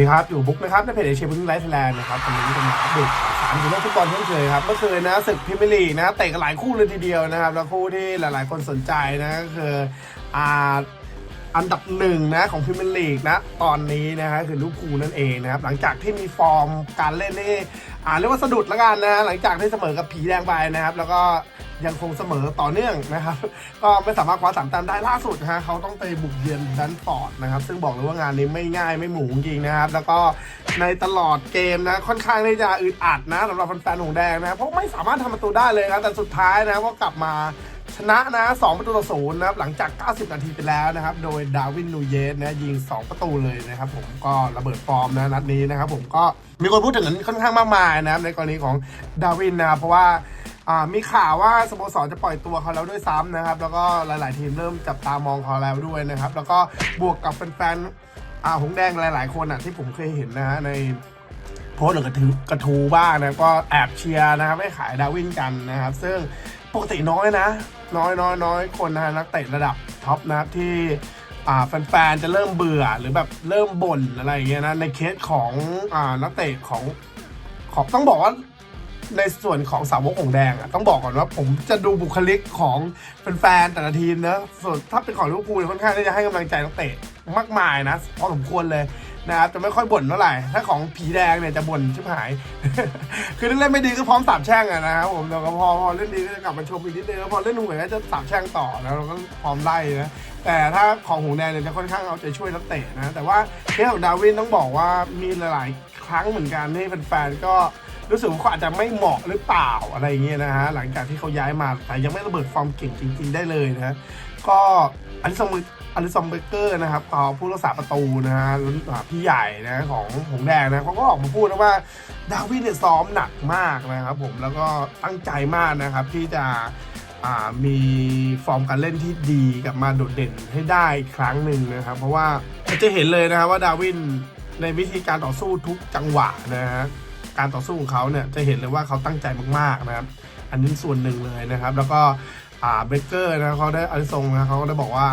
ดีครับ อยู่บุ๊กนะครับในเพจเอเชียบุ๊กไลฟ์ไทยแลนด์นะครับวันนี้จะมาอัปเดตข่าวสารเกี่ยวกับฟุตบอลเช่นเคยครับเมื่อคืนนะศึกพรีเมียร์ลีกนะเตะกันหลายคู่เลยทีเดียวนะครับ แล้วคู่ที่หลาย ๆ คนสนใจนะก็คืออ่า อันดับหนึ่งนะของพรีเมียร์ลีกนะตอนนี้นะฮะคือลิเวอร์พูนั่นเองนะครับหลังจากที่มีฟอร์มการเล่นนี่อ่าเรียกว่าสะดุดแล้วกันนะหลังจากที่เสมอกับผีแดงไปนะครับ แล้วก็ยังคงเสมอต่อเนื่องนะครับ ก็ไม่สามารถคว้าสามแต้มได้ล่าสุดนะฮะเขาต้องไปบุกเยือนดันฟอร์ดนะครับ ซึ่งบอกเลยว่างานนี้ไม่ง่ายไม่หมูจริงนะครับ แล้วก็ในตลอดเกมนะค่อนข้างที่จะอึดอัดนะสำหรับแฟนๆหงแดงนะเพราะไม่สามารถทำประตูได้เลยนะแต่สุดท้ายนะก็กลับมา ชนะนะ2ประตูต่อศูนย์นะครับหลังจาก 90 นาทีไปแล้วนะครับ โดยดาวินนูเยสนะยิง 2 ประตูเลยนะครับผมก็ระเบิดฟอร์มนะนัดนี้นะครับผมก็มีคนพูดถึงกันค่อนข้างมากมายนะครับในกรณีของดาวินนะครับเพราะว่ามีข่าวว่าสโมสรจะปล่อยตัวเขาแล้วด้วยซ้ำนะครับ แล้วก็หลาย ๆ ทีมเริ่มจับตามองเขาแล้วด้วยนะครับ แล้วก็บวกกับแฟนๆอาหงแดงหลาย ๆ คนอะที่ผมเคยเห็นนะฮะในโพสหรือกระทูกระทูบ้างนะก็แอบเชียร์นะครับให้ขายดาวินกันนะครับ ซึ่ง ปกติน้อยนะ น้อยน้อยน้อยคนนะนักเตะระดับท็อปนะครับที่แฟนๆจะเริ่มเบื่อหรือแบบเริ่มบ่นอะไรอย่างเงี้ยนะในเคสของอนักเตะของของต้องบอกว่าในส่วนของสาวกของแดงอะต้องบอกก่อนว่าผมจะดูบุคลิกของแฟนๆแต่ละทีมนะส่วนถ้าเป็นของลิเวอร์พูลค่อนข้างที่จะให้กำลังใจนักเตะมากมายนะพอสมควรเลย นะครับจะไม่ค่อยบ่นเท่าไหร่ถ้าของผีแดงเนี่ยจะบ่นชิบหาย คือเล่นไม่ดีก็พร้อมสาบแช่งอะนะครับผมแต่ก็พอพอเล่นดีก็จะกลับมาชมอีกนิดนึงแล้วพอเล่นห่วยก็จะสาบแช่งต่อแล้วเราก็พร้อมไล่นะแต่ถ้าของหงแดงเนี่ยจะค่อนข้างเอาใจช่วยนักเตะนะแต่ว่าเคสของดาวินต้องบอกว่ามีหลาย ๆ ครั้งเหมือนกันที่แฟนๆก็รู้สึกว่าเขาอาจจะไม่เหมาะหรือเปล่าอะไรเงี้ยนะฮะหลังจากที่เขาย้ายมาแต่ยังไม่ระเบิดฟอร์มเก่งจริง ๆ ได้เลยนะก็อลิซง อลิซงเบเกอร์นะครับผู้รักษาประตูนะฮะพี่ใหญ่นะของหงแดงนะเขาก็ออกมาพูดนะว่าดาวินเนี่ยซ้อมหนักมากนะครับผมแล้วก็ตั้งใจมากนะครับที่จะมีฟอร์มการเล่นที่ดีกลับมาโดดเด่นให้ได้ครั้งหนึ่งนะครับ เพราะว่าจะเห็นเลยนะครับว่าดาวินในวิธีการต่อสู้ทุกจังหวะนะฮะการต่อสู้ของเขาเนี่ยจะเห็นเลยว่าเขาตั้งใจมากๆนะครับ อันนี้ส่วนหนึ่งเลยนะครับ แล้วก็เบเกอร์นะเขาได้อาริซงนะเขาก็ได้บอกว่า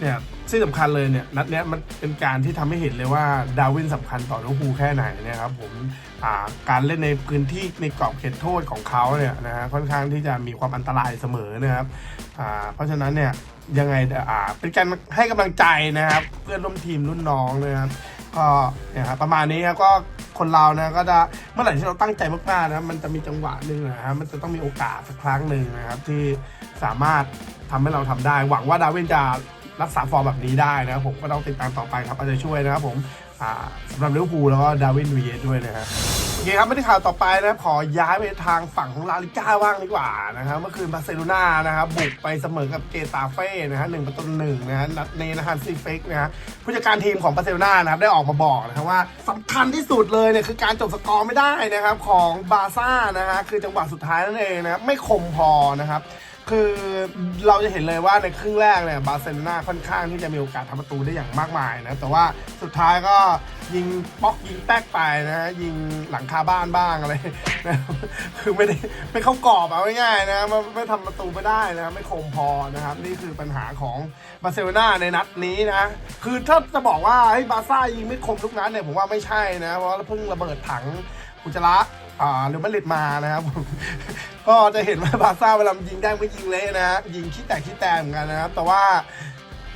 เนี่ยที่สำคัญเลยเนี่ยนัดเนี้ยมันเป็นการที่ทำให้เห็นเลยว่าดาวินสำคัญต่อลิเวอร์พูลแค่ไหนนะครับผมอ่าการเล่นในพื้นที่ในกรอบเขตโทษของเขาเนี่ยนะฮะค่อนข้างที่จะมีความอันตรายเสมอนะครับอ่าเพราะฉะนั้นเนี่ยยังไงอ่าเป็นการให้กำลังใจนะครับ เพื่อนร่วมทีมรุ่นน้องนะครับก็เนี่ยครับประมาณนี้ครับก็คนเรานะก็จะเมื่อไหร่ที่เราตั้งใจมากๆนะมันจะมีจังหวะหนึ่งนะฮะมันจะต้องมีโอกาสสักครั้งหนึ่งนะครับที่สามารถทำให้เราทำได้ หวังว่าดาวินจะ รักษาฟอร์มแบบนี้ได้นะครับผมก็ต้องติดตามต่อไปครับอาจจะช่วยนะครับผมสำหรับลิเวอร์พูลแล้วก็ดาวินวีเยสด้วยนะครับโอเคครับม่ได้ข่าวต่อไปนะครับขอย้ายไปทางฝั่งของลาลิก้าบ้างดีกว่านะครับเมื่อคืนบาร์เซโลนานะครับบุกไปเสมอกับเกตาเฟ่นะฮะหนึ่งประตูหนึ่งนะฮะนัดนี้นะฮะซีเฟกนะฮะผู้จัดการทีมของบาร์เซโลนานะครับได้ออกมาบอกนะครับว่าสำคัญที่สุดเลยเนี่ยคือการจบสกอร์ไม่ได้นะครับของบาร์ซ่านะฮะคือจังหวะสุดท้ายนั่นเองนะครับไม่คมพอนะครับ คือเราจะเห็นเลยว่าในครึ่งแรกเนี่ยบาร์เซโลนาค่อนข้างที่จะมีโอกาสทำประตูได้อย่างมากมายนะแต่ว่าสุดท้ายก็ยิงป๊อกยิงแป๊กไปนะฮะยิงหลังคาบ้านบ้างอะไรนะคือไม่ได้ไม่เข้ากรอบเอาง่ายๆนะไม่ไม่ทำประตูไม่ได้นะไม่คมพอนะครับนี่คือปัญหาของบาร์เซโลนาในนัดนี้นะคือถ้าจะบอกว่าให้บาซ่ายิงไม่คมทุกนัดเนี่ยผมว่าไม่ใช่นะเพราะว่าเพิ่งระเบิดถังอุจจาระอ่าหรือมาดริดมานะครับ ก็จะเห็นว่าบาซ่าเวลามันยิงได้ไม่ยิงเละนะฮะยิงขี้แตกขี้แตนเหมือนกันนะครับ แต่ว่า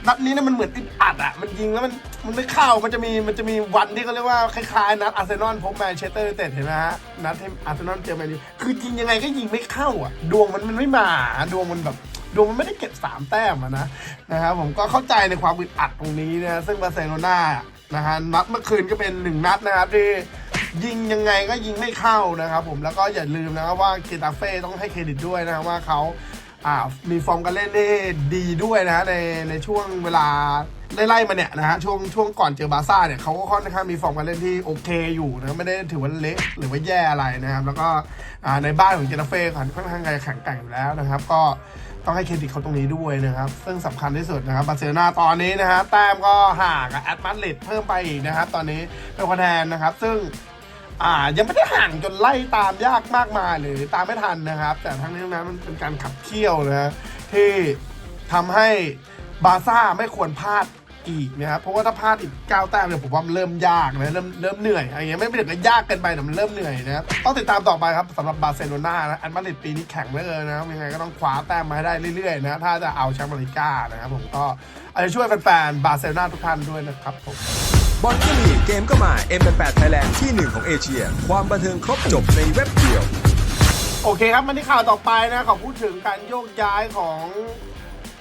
นัดนี้เนี่ยมันเหมือนอึดอัดอะ มันยิงแล้วมันมันไม่เข้า มันจะมีมันจะมีวันที่เขาเรียกว่าคล้ายๆนัดอาร์เซนอลพบแมนเชสเตอร์ยูไนเต็ดเห็นไหมฮะนัดที่อาร์เซนอลเจอแมนยูคือยิงยังไงก็ยิงไม่เข้าอะ ดวงมันมันไม่มาดวงมันแบบดวงมันไม่ได้เก็บสามแต้มอะนะนะครับผมก็เข้าใจในความอึดอัดตรงนี้นะซึ่งบาร์เซโลนานะฮะนัดเมื่อคืนก็เป็นหนึ่งนัดนะครับที่ ยิงยังไงก็ยิงไม่เข้านะครับผมแล้วก็อย่าลืมนะครับว่าเกตาเฟ่ต้องให้เครดิตด้วยนะครับว่าเขาอ่ามีฟอร์มการเล่นได้ดีด้วยนะในในช่วงเวลาไล่ๆมาเนี่ยนะฮะช่วงช่วงก่อนเจอบาซ่าเนี่ยเขาก็ค่อนข้างมีฟอร์มการเล่นที่โอเคอยู่นะไม่ได้ถือว่าเละหรือว่าแย่อะไรนะครับแล้วก็อ่าในบ้านของเกตาเฟ่ค่อนข้างแข็งแกร่งอยู่แล้วนะครับ ก็ต้องให้เครดิตเขาตรงนี้ด้วยนะครับ ซึ่งสำคัญที่สุดนะครับบาร์เซโลนาตอนนี้นะฮะแต้มก็ห่างกับแอตมาดริดเพิ่มไปอีกนะครับ ตอนนี้เป็นคะแนนนะครับ ซึ่ง อ่ายังไม่ได้ห่างจนไล่ตามยากมากมายหรือตามไม่ทันนะครับ แต่ทั้งนี้ทั้งนั้นมันเป็นการขับเคี่ยวนะที่ทำให้บาซ่าไม่ควรพลาดอีกนะครับเพราะว่าถ้าพลาดอีกเก้าแต้มเนี่ยผมว่ามันเริ่มยากนะเริ่มเริ่มเหนื่อยอะไรเงี้ยไม่ไม่ถึงกับยากเกินไปแต่มันเริ่มเหนื่อยนะครับต้องติดตามต่อไปครับสำหรับบาร์เซโลนานะอันมาดริดปีนี้แข็งเหลือเกินนะครับยังไงก็ต้องคว้าแต้มมาให้ได้เรื่อยๆนะถ้าจะเอาแชมป์อเมริกานะครับผมก็อาจจะช่วยแฟนๆบาร์เซโลนาทุกท่านด้วยนะครับผม บอลก็มีเกมก็มา M88 Thailand ที่หนึ่งของเอเชีย ความบันเทิงครบจบในเว็บเดียว โอเคครับมาที่ข่าวต่อไปนะขอพูดถึงการโยกย้ายของ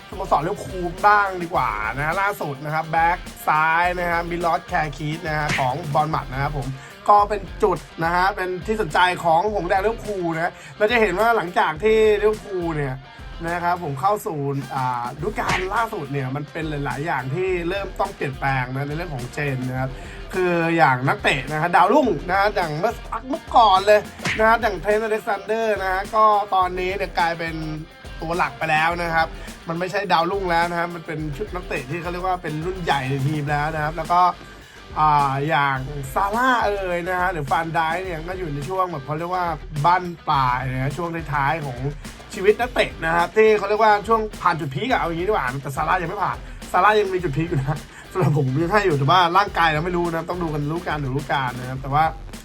สโมสรเลี้ยวคูลบ้างดีกว่านะฮะล่าสุดนะครับแบ็กซ้ายนะฮะมิลลอสแคร์คีดนะฮะของบอลหมัดนะครับผมก็เป็นจุดนะฮะเป็นที่สนใจของหงแดงเลี้ยวคูนะเราจะเห็นว่าหลังจากที่เลี้ยวคูเนี่ย นะครับผมเข้าสู่ดูกาลล่าสุดเนี่ยมันเป็นหลาย ๆ อย่างที่เริ่มต้องเปลี่ยนแปลงนะในเรื่องของเจนนะครับคืออย่างนักเตะนะฮะดาวรุ่งนะฮะอย่างเมื่อเมื่อก่อนเลยนะฮะอย่างเทรนต์อเล็กซานเดอร์นะฮะก็ตอนนี้เนี่ยกลายเป็นตัวหลักไปแล้วนะครับ มันไม่ใช่ดาวรุ่งแล้วนะครับมันเป็นชุดนักเตะที่เขาเรียกว่าเป็นรุ่นใหญ่ในทีมแล้วนะครับ แล้วก็ออย่างซาร่าเอ่ยนะฮะหรือฟานไดเนี่ยก็อยู่ในช่วงแบบเขาเรียกว่าบ้านปลายนะฮะช่วงท้ายๆของ ชีวิตนักเตะนะครับที่เขาเรียกว่าช่วงผ่านจุดพีกอะเอาอย่างนี้ดีกว่าแต่ซาร่ายังไม่ผ่านซาร่ายังมีจุดพีกอยู่นะสำหรับผมยังให้อยู่แต่ว่าร่างกายเราไม่รู้นะต้องดูกันรู้การหรือรู้การนะครับแต่ว่า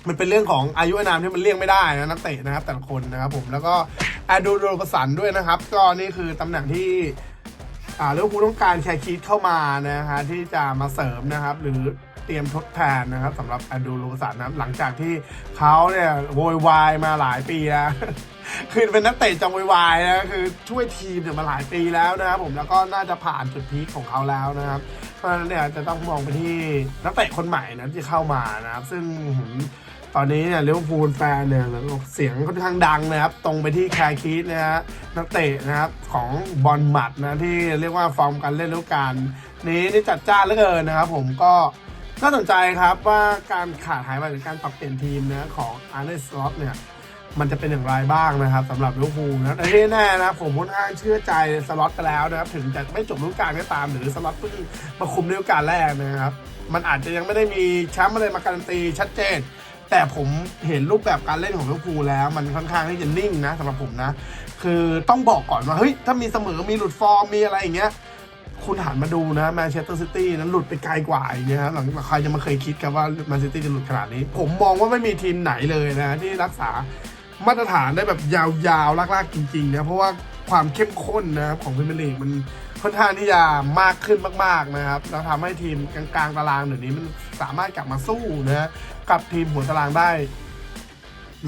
มันเป็นเรื่องของอายุอานามที่มันเลี่ยงไม่ได้นะนักเตะนะครับแต่ละคนนะครับผมแล้วก็แอดดูโรประสันด้วยนะครับ ก็นี่คือตำแหน่งที่อ่าเรื่องผู้ต้องการแคร์คีดเข้ามานะฮะที่จะมาเสริมนะครับ หรือเตรียมทดแทนนะครับสำหรับแอนดูโรประสันนะครับหลังจากที่เขาเนี่ยโวยวายมาหลายปีแล้ว คือเป็นนักเตะจอมวายๆนะคือช่วยทีมเนี่ยมาหลายปีแล้วนะครับผมแล้วก็น่าจะผ่านจุดพีคของเขาแล้วนะครับเพราะฉะนั้นเนี่ยจะต้องมองไปที่นักเตะคนใหม่นะที่เข้ามานะครับ ซึ่งผมตอนนี้เนี่ยลิเวอร์พูลแฟนเนี่ยเสียงค่อนข้างดังนะครับ ตรงไปที่แคร์คีสนะฮะนักเตะนะครับของบอลหมัดนะที่เรียกว่าฟอร์มการเล่นแล้วการนี้นี่จัดจ้านเหลือเกินนะครับ ผมก็น่าสนใจครับว่าการขาดหายไปหรือการปรับเปลี่ยนทีมนะของอาร์เนสล็อตเนี่ย มันจะเป็นอย่างไรบ้างนะครับสำหรับลิเวอร์พูลนะแต่ที่แน่นะผมค่อนข้างเชื่อใจสล็อตไปแล้วนะครับถึงจะไม่จบฤดูกาลก็ตาม หรือสล็อตเพิ่งมาคุมฤดูกาลแรกนะครับ มันอาจจะยังไม่ได้มีแชมป์อะไรมาการันตีชัดเจน แต่ผมเห็นรูปแบบการเล่นของลิเวอร์พูลแล้ว มันค่อนข้างที่จะนิ่งนะสำหรับผมนะ คือต้องบอกก่อนว่าเฮ้ยถ้ามีเสมอมีหลุดฟอร์มมีอะไรอย่างเงี้ยคุณหันมาดูนะแมนเชสเตอร์ซิตี้นั้นหลุดไปไกลกว่าอีกนะครับหลังจากใครจะมาเคยคิดกันว่าแมนซิตี้จะหลุดขนาดนี้ ผมมองว่าไม่มีทีมไหนเลยนะที่รักษา มาตรฐานได้แบบยาวๆ ลากๆ จริงๆนะเพราะว่าความเข้มข้นนะครับของพรีเมียร์ลีกมันค่อนข้างที่จะมากขึ้นมากๆนะครับแล้วทำให้ทีมกลางๆตารางเดี๋ยวนี้มันสามารถกลับมาสู้นะกับทีมหัวตารางได้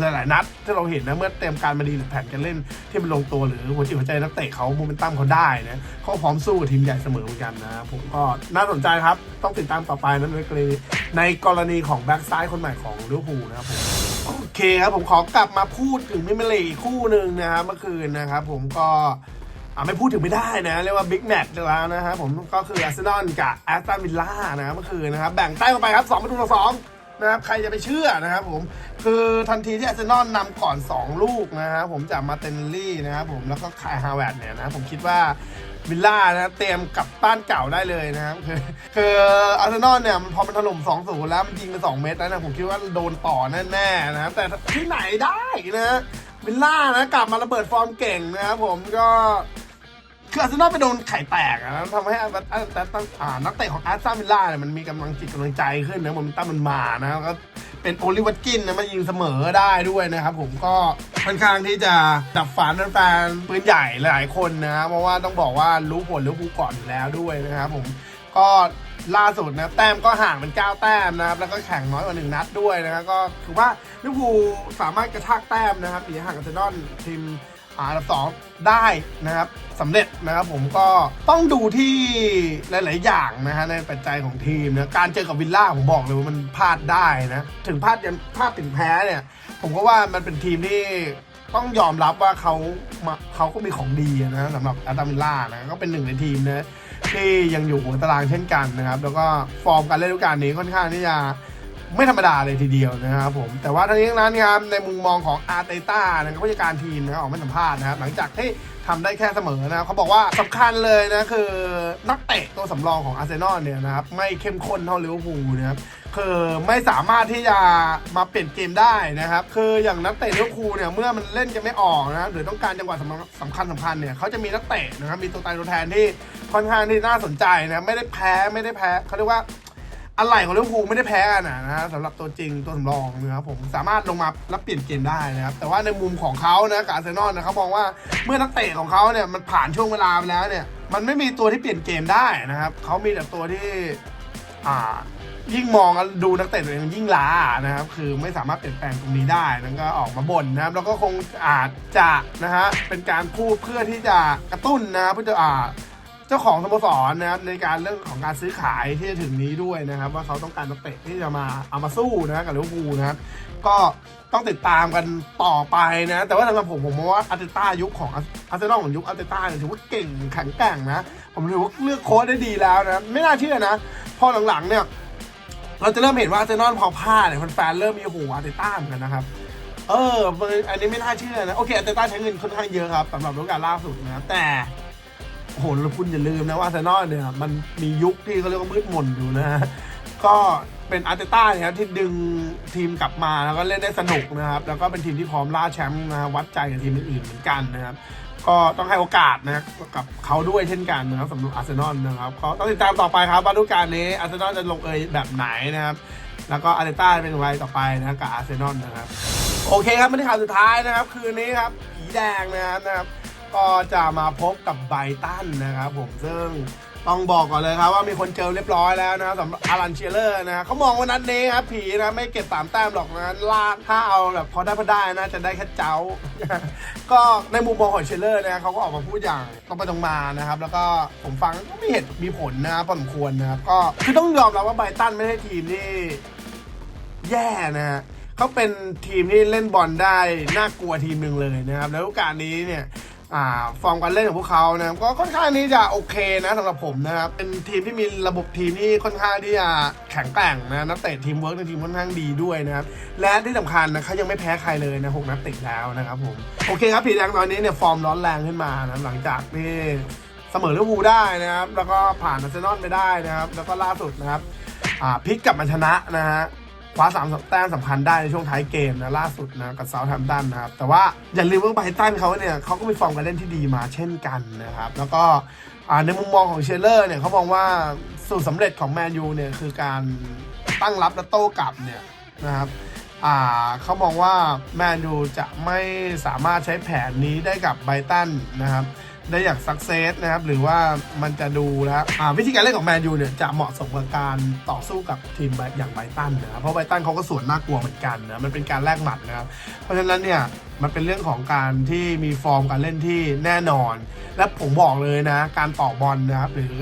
หลายๆนัดที่เราเห็นนะเมื่อเต็มการมาดีหรือแผนการเล่นที่มันลงตัวหรือหัวจิตหัวใจนักเตะเขาโมเมนตัมเขาได้นะเขาพร้อมสู้กับทีมใหญ่เสมอเหมือนกันนะ ผมก็น่าสนใจครับ ต้องติดตามต่อไปนั้นในกรณีในกรณีของแบ็กซ้ายคนใหม่ของลิเวอร์พูลนะครับผมโอเคครับผมขอกลับมาพูดถึงมิเมลีคู่หนึ่งนะครับเมื่อคืนนะครับผมก็่าไม่พูดถึงไม่ได้นะ เรียกว่าบิ๊กแมตช์แล้วนะครับผมก็คืออาร์เซนอลกับแอสตันวิลล่านะครับเมื่อคืนนะครับ แบ่งแต้มกันไปครับ 2 ประตูต่อสอง นะครับใครจะไปเชื่อนะครับผมคือทันทีที่อาร์เซนอลนำก่อน 2 ลูกนะครับผมจากมาเตนลี่นะครับผมแล้วก็คายฮาวเวิร์ดเนี่ยนะผมคิดว่าวิลล่านะเตรียมกลับบ้านเก่าได้เลยนะครับคือคืออาร์เซนอลเนี่ยมันพอมันถล่ม2 0แล้วมันยิงไป 2 เม็ดแล้วนะผมคิดว่าโดนต่อแน่ๆนะครับแต่ที่ไหนได้นะวิลล่านะกลับมาระเบิดฟอร์มเก่งนะครับผมก็ คืออาร์เซนอลไปโดนไข่แตกอะนะทำให้อาร์อาร์แต่ตั้งอ่านักเตะของอาร์ซันวิลล่าเนี่ยมันมีกำลังจิตกำลังใจขึ้นนะโมเมนตัมมันมานะก็เป็นโอลิวัตกินนะมันยิงเสมอได้ด้วยนะครับผมก็ค่อนข้างที่จะดับฝันแฟนๆปืนใหญ่หลายๆคนนะเพราะว่าต้องบอกว่ารู้ผลรู้ภูก่อนอยู่แล้วด้วยนะครับผมก็ล่าสุดนะแต้มก็ห่างเป็น9แต้มนะครับแล้วก็แข่งน้อยกว่า1นัดด้วยนะครับก็ถือว่าลิเวอร์พูลสามารถกระชากแต้มนะครับหนีห่างอาร์เซนอลทีม อ่าอันดับสองได้นะครับสำเร็จนะครับผมก็ต้องดูที่หลาย ๆ อย่างนะฮะในปัจจัยของทีมนะการเจอกับวิลล่าผมบอกเลยว่ามันพลาดได้นะถึงพลาดยันพลาดถึงแพ้เนี่ย ผมก็ว่ามันเป็นทีมที่ต้องยอมรับว่าเขามาเขาก็มีของดีนะสำหรับอตตาวิลล่านะก็เป็นหนึ่งในทีมนะที่ยังอยู่หัวตารางเช่นกันนะครับ แล้วก็ฟอร์มการเล่นฤดูกาลนี้ค่อนข้างที่จะ ไม่ธรรมดาเลยทีเดียวนะครับผมแต่ว่าทั้งนี้ทั้งนั้นครับในมุมมองของอาร์เตต้านะครับผู้จัดการทีมนะครับออกมาสัมภาษณ์นะครับหลังจากที่ทำได้แค่เสมอนะครับเขาบอกว่าสำคัญเลยนะคือนักเตะตัวสำรองของอาร์เซนอลเนี่ยนะครับไม่เข้มข้นเท่าลิเวอร์พูลนะครับคือไม่สามารถที่จะมาเปลี่ยนเกมได้นะครับคืออย่างนักเตะลิเวอร์พูลเนี่ยเมื่อมันเล่นกันไม่ออกนะครับหรือต้องการจังหวะสำคัญสำคัญสำคัญเนี่ยเขาจะมีนักเตะนะครับมีตัวตายตัวแทนที่ค่อนข้างที่น่าสนใจนะไม่ได้แพ้ไม่ได้แพ้เขาเรียกว่า อะไรของลิเวอร์พูลไม่ได้แพ้กันนะนะสำหรับตัวจริงตัวสำรองนะครับผมสามารถลงมารับเปลี่ยนเกมได้นะครับแต่ว่าในมุมของเขานะกับอาร์เซนอลนะเขามองว่าเมื่อนักเตะของเขาเนี่ยมันผ่านช่วงเวลาไปแล้วเนี่ยมันไม่มีตัวที่เปลี่ยนเกมได้นะครับเขามีแต่ตัวที่อ่ายิ่งมองดูนักเตะตัวเองยิ่งล้านะครับ คือไม่สามารถเปลี่ยนแปลงตรงนี้ได้นั่นก็ออกมาบ่นนะครับ แล้วก็คงอาจจะนะฮะเป็นการพูดเพื่อที่จะกระตุ้นนะเพื่อจะอ่า เจ้าของสโมสรนะครับในการเรื่องของการซื้อขายที่จะถึงนี้ด้วยนะครับ ว่าเขาต้องการนักเตะที่จะมาเอามาสู้นะกับลิเวอร์พูลนะครับก็ต้องติดตามกันต่อไปนะ แต่ว่าสำหรับผมผมมองว่าอาร์เตต้ายุคของอาร์เซนอลของยุคอาร์เตต้าเนี่ยถือว่าเก่งแข็งแกร่งนะ ผมถือว่าเลือกโค้ชได้ดีแล้วนะ ไม่น่าเชื่อนะ พอหลังๆเนี่ย เราจะเริ่มเห็นว่าอาร์เซนอลพอพลาดเนี่ยแฟนๆเริ่มมีหูอาร์เตต้าเหมือนกันนะครับเอออันนี้ไม่น่าเชื่อนะ โอเคอาร์เตต้าใช้เงินค่อนข้างเยอะครับสำหรับฤดูกาลล่าสุดนะแต่ โหแล้วคุณอย่าลืมนะว่าอาร์เซนอลเนี่ยมันมียุคที่เขาเรียกว่ามืดมนอยู่นะฮะก็เป็นอาร์เตต้าเนี่ยครับที่ดึงทีมกลับมาแล้วก็เล่นได้สนุกนะครับ แล้วก็เป็นทีมที่พร้อมล่าแชมป์นะวัดใจกับทีมอื่นๆเหมือนกันนะครับ ก็ต้องให้โอกาสนะกับเขาด้วยเช่นกันนะครับสำหรับอาร์เซนอลนะครับก็ต้องติดตามต่อไปครับว่าฤดูกาลนี้อาร์เซนอลจะลงเอยแบบไหนนะครับ แล้วก็อาร์เตต้าเป็นไรต่อไปนะกับอาร์เซนอลนะครับ โอเคครับมาที่ข่าวสุดท้ายนะครับ คืนนี้ครับผีแดงนะครับนะครับ ก็จะมาพบกับไบตันนะครับผมซึ่งต้องบอกก่อนเลยครับว่ามีคนเจอเรียบร้อยแล้วนะครับสำหรับอารันเชียเลอร์นะเขามองว่านัดนี้ครับผีนะไม่เก็บสามแต้มหรอกนะลากถ้าเอาแบบพอได้พอได้นะจะได้แค่เจ้า ก็ในมุมมองของเชลเลอร์นะเขาก็ออกมาพูดอย่างตรงไปตรงมานะครับ แล้วก็ผมฟังก็มีเหตุมีผลนะครับพอสมควรนะครับก็คือต้องยอมรับว่าไบตันไม่ใช่ทีมที่แย่นะฮะเขาเป็นทีมที่เล่นบอลได้น่ากลัวทีมหนึ่งเลยนะครับแล้วโอกาสนี้เนี่ย ฟอร์มการเล่นของพวกเขานะครับก็ค่อนข้างที่จะโอเคนะสำหรับผมนะครับเป็นทีมที่มีระบบทีมที่ค่อนข้างที่จะแข็งแกร่งนะนักเตะทีมเวิร์กในทีมค่อนข้างดีด้วยนะครับและที่สำคัญนะเขายังไม่แพ้ใครเลยนะหกนัดติดแล้วนะครับผมโอเคครับผีแดงตอนนี้เนี่ยฟอร์มร้อนแรงขึ้นมานะหลังจากที่เสมอลิเวอร์พูลได้นะครับ แล้วก็ผ่านอาร์เซนอลไปได้นะครับ แล้วก็ล่าสุดนะครับพลิกกลับมาชนะนะฮะ คว้าสามแต้มสำคัญได้ในช่วงท้ายเกมนะล่าสุดนะกับเซาท์แฮมป์ตันนะครับ แต่ว่าอย่าลืมว่าไบรตันเขาเนี่ยเขาก็มีฟอร์มการเล่นที่ดีมาเช่นกันนะครับ แล้วก็ในมุมมองของเชลเลอร์เนี่ยเขามองว่าสูตรสำเร็จของแมนยูเนี่ยคือการตั้งรับและโต้กลับเนี่ยนะครับเขามองว่าแมนยูจะไม่สามารถใช้แผนนี้ได้กับไบรตันนะครับ ได้อย่างสักเซสนะครับ หรือว่ามันจะดูแล้ววิธีการเล่นของแมนยูเนี่ย จะเหมาะสมกับการต่อสู้กับทีมแบบอย่างไบตันนะครับเพราะไบตันเขาก็สวนน่ากลัวเหมือนกันนะมันเป็นการแลกหมัดนะครับ เพราะฉะนั้นเนี่ยมันเป็นเรื่องของการที่มีฟอร์มการเล่นที่แน่นอน และผมบอกเลยนะ การต่อบอลนะครับ หรือ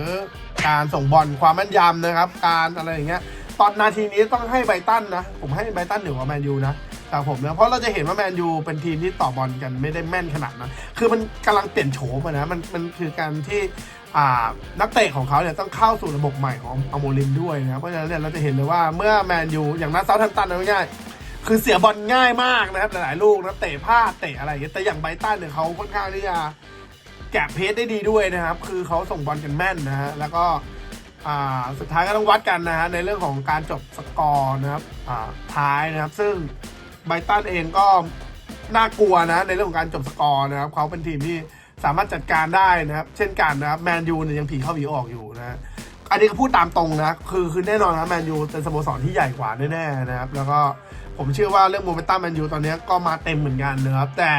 การส่งบอลความแม่นยำนะครับ การอะไรอย่างเงี้ยตอนนาทีนี้ต้องให้ไบตันนะ ผมให้ไบตันเหนือกว่าแมนยูนะ แต่ผมนะเพราะเราจะเห็นว่าแมนยูเป็นทีมที่ต่อบอลกันไม่ได้แม่นขนาดนั้น คือมันกำลังเปลี่ยนโฉมนะมันมันคือการที่นักเตะของเขาเนี่ยต้องเข้าสู่ระบบใหม่ของอโมลิมด้วยนะครับเพราะฉะนั้นเนี่ยเราจะเห็นเลยว่าเมื่อแมนยูอย่างนัดเซาท์แฮมป์ตันเอาง่ายคือเสียบอลง่ายมากนะครับหลายๆลูกนะเตะพลาดเตะอะไรอย่างเงี้ยแต่อย่างไบตันเนี่ยเขาค่อนข้างที่จะแกะเพจได้ดีด้วยนะครับ คือเขาส่งบอลกันแม่นนะฮะแล้วก็สุดท้ายก็ต้องวัดกันนะฮะในเรื่องของการจบสกอร์นะครับท้ายนะครับซึ่ง ไบตันเองก็น่ากลัวนะ ในเรื่องของการจบสกอร์นะครับเขาเป็นทีมที่สามารถจัดการได้นะครับ เช่นกันนะครับแมนยูเนี่ยยังผีเข้าผีออกอยู่นะฮะอันนี้ก็พูดตามตรงนะ คือคือแน่นอนนะแมนยูเป็นสโมสรที่ใหญ่กว่าแน่ๆนะครับ แล้วก็ผมเชื่อว่าเรื่องโมเมนตัมแมนยูตอนนี้ก็มาเต็มเหมือนกันนะครับแต่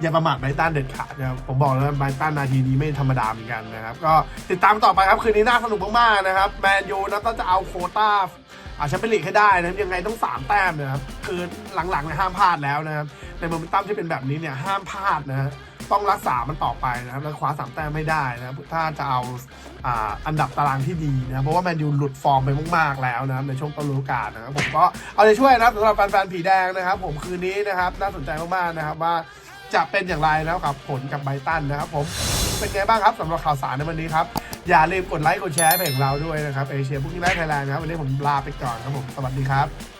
อย่าประมาทไบรตันเด็ดขาดนะครับผมบอกเลยว่าไบรตันนาทีนี้ไม่ธรรมดาเหมือนกันนะครับ ก็ติดตามต่อไปครับ คืนนี้น่าสนุกมากๆนะครับแมนยูนะก็จะเอาโคต้าอาแชมเปี้ยนลีกให้ได้นะยังไงต้อง 3 แต้มนะครับ คือหลังๆเนี่ยห้ามพลาดแล้วนะครับในโมเมนตัมที่เป็นแบบนี้เนี่ยห้ามพลาดนะฮะต้องรักษามันต่อไปนะครับแล้วคว้าสามแต้มไม่ได้นะครับถ้าจะเอาอ่าอันดับตารางที่ดีนะเพราะว่าแมนยูหลุดฟอร์มไปมากๆแล้วนะครับในช่วงต้นฤดูกาลนะครับผมก็เอาใจช่วยนะครับสำหรับแฟนๆผีแดงนะครับ ผมคืนนี้นะครับน่าสนใจมากๆนะครับว่า จะเป็นอย่างไรแล้วกับผลกับไบตันนะครับผมเป็นไงบ้างครับสำหรับข่าวสารในวันนี้ครับ อย่าลืมกดไลค์กดแชร์เพจของเราด้วยนะครับเอเชียพวกนี้ไลฟ์ไทยแลนด์นะครับวันนี้ผมลาไปก่อนครับผมสวัสดีครับ